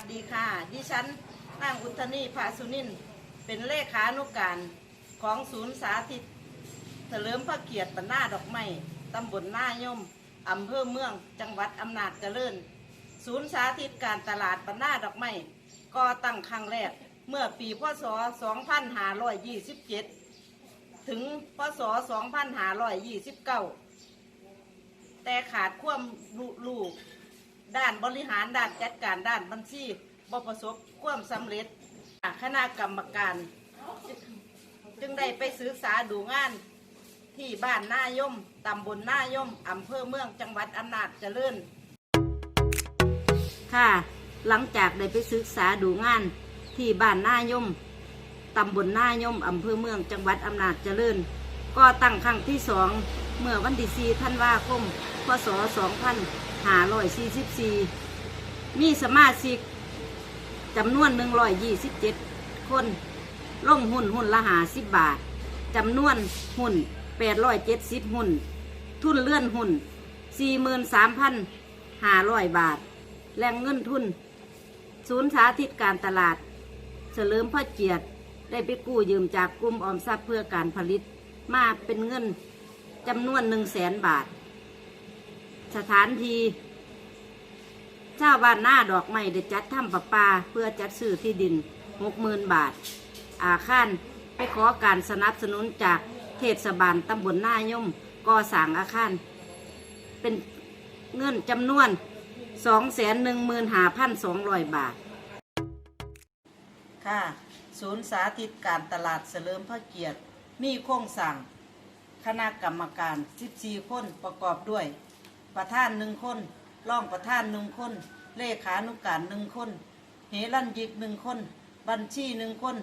สดีค่ะ ดิฉันนางอุทนีภาสุนิน เป็นเลขานุการของศูนย์สาธิตเฉลิมพระเกียรติปนาดอกไม้ตำบลหน้ายมอำเภอเมือง จังหวัดอำนาจเจริญ ศูนย์สาธิตการตลาดปนาดอกไม้ก่อตั้งครั้งแรกเมื่อปีพศ 2527 ถึงพศ 2529 แต่ขาดความรู้ ด้านบริหารด้านจัดการด้านบัญชีบ่ประสบความสำเร็จคณะกรรมการ จึงได้ไปศึกษาดูงานที่บ้านนายมตำบลนายมอำเภอเมืองจังหวัดอำนาจเจริญ ค่ะ หลังจากได้ไปศึกษาดูงานที่บ้านนายมตำบลนายมอำเภอเมืองจังหวัดอำนาจเจริญ ก็ตั้งครั้งที่สองเมื่อวันที่4ธันวาคมพศ 2544มีสมาชิกจำนวน127คนลงหุ้นหุ้นละหาสิบบาทจำนวนหุ้น870หุ้น ทุนเลื่อนหุ้น43,500บาท แรงเงินทุน ศูนย์สาธิตการตลาด เฉลิมพระเกียรติได้ไปกู้ยืมจากกลุ่มออมทรัพย์เพื่อการผลิตมาเป็นเงินจำนวนหนึ่งแสนบาท สถานที่ชาวบ้านหน้าดอกไม้ได้จัดทำประปา เพื่อจัดซื้อที่ดินหกหมื่นบาท อาคารไปขอการสนับสนุนจากเทศบาลตำบลหน้ายมก่อสร้างอาคาร เป็นเงินจำนวนสองแสนหนึ่งหมื่นหาพันสองร้อยบาท ค่ะ ศูนย์สาธิตการตลาดเสริมพระเกียรติ มีโครงสั่ง คณะกรรมการ 14 คนประกอบด้วย ประธานหนึ่งคนรองประธานหนึ่งคน เลขานุการหนึ่งคนเหรัญยิกหนึ่งคน บัญชีหนึ่งคน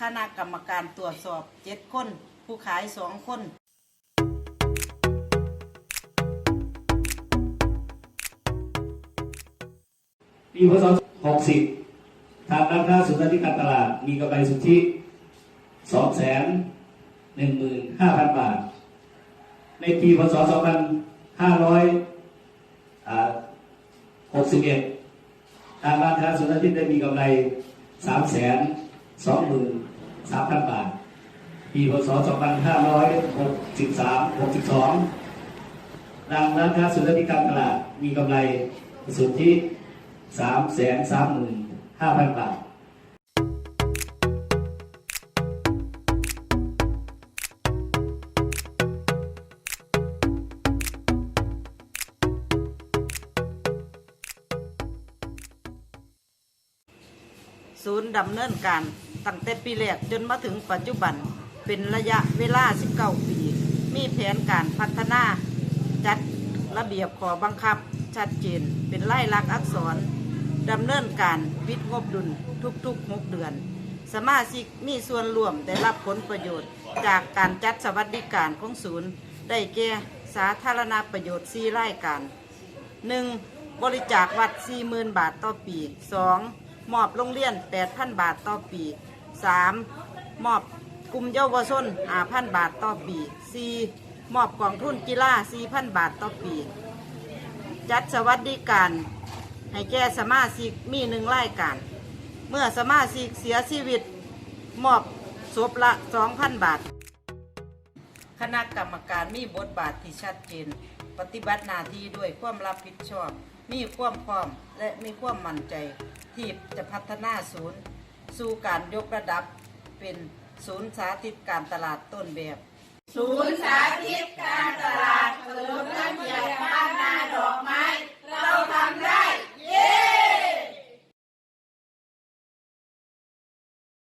คณะกรรมการตรวจสอบเจ็ดคน ผู้ขายสองคนปีพศ60ทางด้านหน้าศูนย์ธิการตลาด มีกำไรสุทธิ215,000 บาท ในปีพศ ห้าร้อยหกสิบเอ็ดทางร้านค้าสุนทรทิศได้มีกำไรสามแสนสองหมื่นสามพันบาท ปีพศสองพันห้าร้อยหกสิบสามหกสิบสองทางร้านค้าสุนทรทิศการตลาดมีกำไรสุทธิสามแสนสามหมื่นห้าพันบาท ศูนย์ดำเนินการตั้งแต่ปีแรกจนมาถึงปัจจุบันเป็นระยะเวลา 19 ปี มีแผนการพัฒนา จัดระเบียบขอบังคับ ชัดเจน เป็นไล่ลักษณ์อักษรดำเนินการวิดงบดุลทุกๆ 6 เดือน สมาชิกมีส่วนร่วมได้รับผลประโยชน์ จากการจัดสวัสดิการของศูนย์ ได้แก่สาธารณประโยชน์4รายการ 1. บริจาควัด 40,000 บาทต่อปี 2. มอบโรงเรียน 8,000 บาทต่อปี 3. มอบกลุ่มเยาวชน5,000 บาทต่อปี 4. มอบกองทุนกีฬา 4,000 บาทต่อปี จัดสวัสดิการ ให้แก่สมาชิกมีหนึ่งรายการ เมื่อสมาชิกเสียชีวิต มอบศพละ 2,000 บาท คณะกรรมการมีบทบาทที่ชัดเจน ปฏิบัติหน้าที่ด้วยความรับผิดชอบ มีความพร้อมและมีความมั่นใจ ที่จะพัฒนาศูนย์ สู่การยกระดับเป็นศูนย์สาธิตการตลาดต้นแบบ ศูนย์สาธิตการตลาดเฉลิมพระเกียรติบ้า